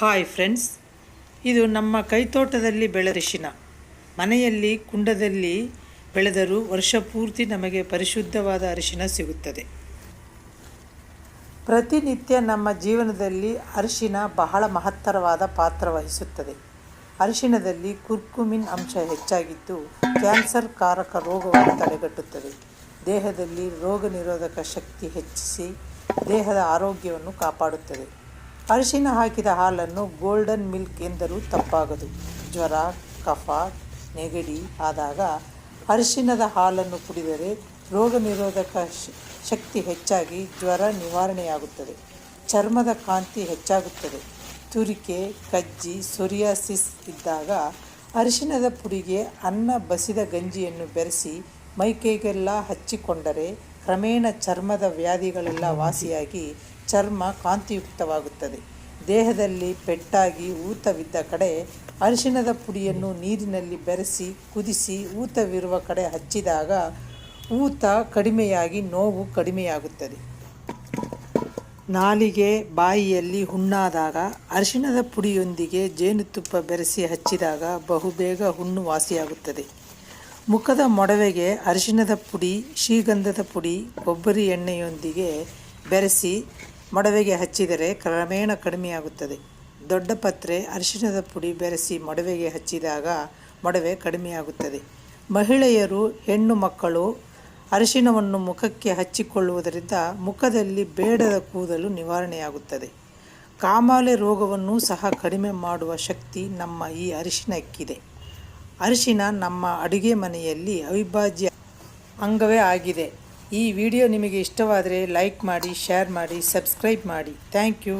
Hi friends ಇದು ನಮ್ಮ ಕೈತೋಟದಲ್ಲಿ ಬೆಳೆದ ಅರಿಶಿನ ಮನೆಯಲ್ಲಿ, ಕುಂಡದಲ್ಲಿ ಬೆಳೆದರೂ ವರ್ಷ ಪೂರ್ತಿ ನಮಗೆ ಪರಿಶುದ್ಧವಾದ ಅರಿಶಿನ ಸಿಗುತ್ತದೆ. ಪ್ರತಿನಿತ್ಯ ನಮ್ಮ ಜೀವನದಲ್ಲಿ ಅರಿಶಿನ ಬಹಳ ಮಹತ್ತರವಾದ ಪಾತ್ರ ವಹಿಸುತ್ತದೆ. ಅರಿಶಿನದಲ್ಲಿ ಕುರ್ಕುಮಿನ್ ಅಂಶ ಹೆಚ್ಚಾಗಿದ್ದು, ಕ್ಯಾನ್ಸರ್ ಕಾರಕ ರೋಗವನ್ನು ತಡೆಗಟ್ಟುತ್ತದೆ. ದೇಹದಲ್ಲಿ ರೋಗ ನಿರೋಧಕ ಶಕ್ತಿ ಹೆಚ್ಚಿಸಿ ದೇಹದ ಆರೋಗ್ಯವನ್ನು ಕಾಪಾಡುತ್ತದೆ. ಅರಿಶಿನ ಹಾಕಿದ ಹಾಲನ್ನು ಗೋಲ್ಡನ್ ಮಿಲ್ಕ್ ಎಂದರೂ ತಪ್ಪಾಗದು. ಜ್ವರ, ಕಫ, ನೆಗಡಿ ಆದಾಗ ಅರಿಶಿನದ ಹಾಲನ್ನು ಕುಡಿದರೆ ರೋಗ ನಿರೋಧಕ ಶಕ್ತಿ ಹೆಚ್ಚಾಗಿ ಜ್ವರ ನಿವಾರಣೆಯಾಗುತ್ತದೆ. ಚರ್ಮದ ಕಾಂತಿ ಹೆಚ್ಚಾಗುತ್ತದೆ. ತುರಿಕೆ, ಕಜ್ಜಿ, ಸೊರಿಯಾಸಿಸ್ ಇದ್ದಾಗ ಅರಿಶಿನದ ಪುಡಿಗೆ ಅನ್ನ ಬಸಿದ ಗಂಜಿಯನ್ನು ಬೆರೆಸಿ ಮೈಕೈಗೆಲ್ಲ ಹಚ್ಚಿಕೊಂಡರೆ ಕ್ರಮೇಣ ಚರ್ಮದ ವ್ಯಾಧಿಗಳೆಲ್ಲ ವಾಸಿಯಾಗಿ ಚರ್ಮ ಕಾಂತಿಯುಕ್ತವಾಗುತ್ತದೆ. ದೇಹದಲ್ಲಿ ಪೆಟ್ಟಾಗಿ ಊತವಿದ್ದ ಕಡೆ ಅರಿಶಿಣದ ಪುಡಿಯನ್ನು ನೀರಿನಲ್ಲಿ ಬೆರೆಸಿ, ಕುದಿಸಿ ಊತವಿರುವ ಕಡೆ ಹಚ್ಚಿದಾಗ ಊತ ಕಡಿಮೆಯಾಗಿ ನೋವು ಕಡಿಮೆಯಾಗುತ್ತದೆ. ನಾಲಿಗೆ, ಬಾಯಿಯಲ್ಲಿ ಹುಣ್ಣಾದಾಗ ಅರಿಶಿಣದ ಪುಡಿಯೊಂದಿಗೆ ಜೇನುತುಪ್ಪ ಬೆರೆಸಿ ಹಚ್ಚಿದಾಗ ಬಹುಬೇಗ ಹುಣ್ಣು ವಾಸಿಯಾಗುತ್ತದೆ. ಮುಖದ ಮೊಡವೆಗೆ ಅರಿಶಿಣದ ಪುಡಿ, ಶ್ರೀಗಂಧದ ಪುಡಿ, ಕೊಬ್ಬರಿ ಎಣ್ಣೆಯೊಂದಿಗೆ ಬೆರೆಸಿ ಮೊಡವೆಗೆ ಹಚ್ಚಿದರೆ ಕ್ರಮೇಣ ಕಡಿಮೆಯಾಗುತ್ತದೆ. ದೊಡ್ಡ ಪತ್ರೆ ಅರಿಶಿಣದ ಪುಡಿ ಬೆರೆಸಿ ಮೊಡವೆಗೆ ಹಚ್ಚಿದಾಗ ಮೊಡವೆ ಕಡಿಮೆಯಾಗುತ್ತದೆ. ಮಹಿಳೆಯರು, ಹೆಣ್ಣು ಮಕ್ಕಳು ಅರಿಶಿಣವನ್ನು ಮುಖಕ್ಕೆ ಹಚ್ಚಿಕೊಳ್ಳುವುದರಿಂದ ಮುಖದಲ್ಲಿ ಬೇಡದ ಕೂದಲು ನಿವಾರಣೆಯಾಗುತ್ತದೆ. ಕಾಮಾಲೆ ರೋಗವನ್ನು ಸಹ ಕಡಿಮೆ ಮಾಡುವ ಶಕ್ತಿ ನಮ್ಮ ಈ ಅರಿಶಿಣಕ್ಕಿದೆ. ಅರಿಶಿನ ನಮ್ಮ ಅಡುಗೆ ಮನೆಯಲ್ಲಿ ಅವಿಭಾಜ್ಯ ಅಂಗವೇ ಆಗಿದೆ. ಈ ವಿಡಿಯೋ ನಿಮಗೆ ಇಷ್ಟವಾದರೆ ಲೈಕ್ ಮಾಡಿ, ಶೇರ್ ಮಾಡಿ, ಸಬ್ಸ್ಕ್ರೈಬ್ ಮಾಡಿ. Thank you.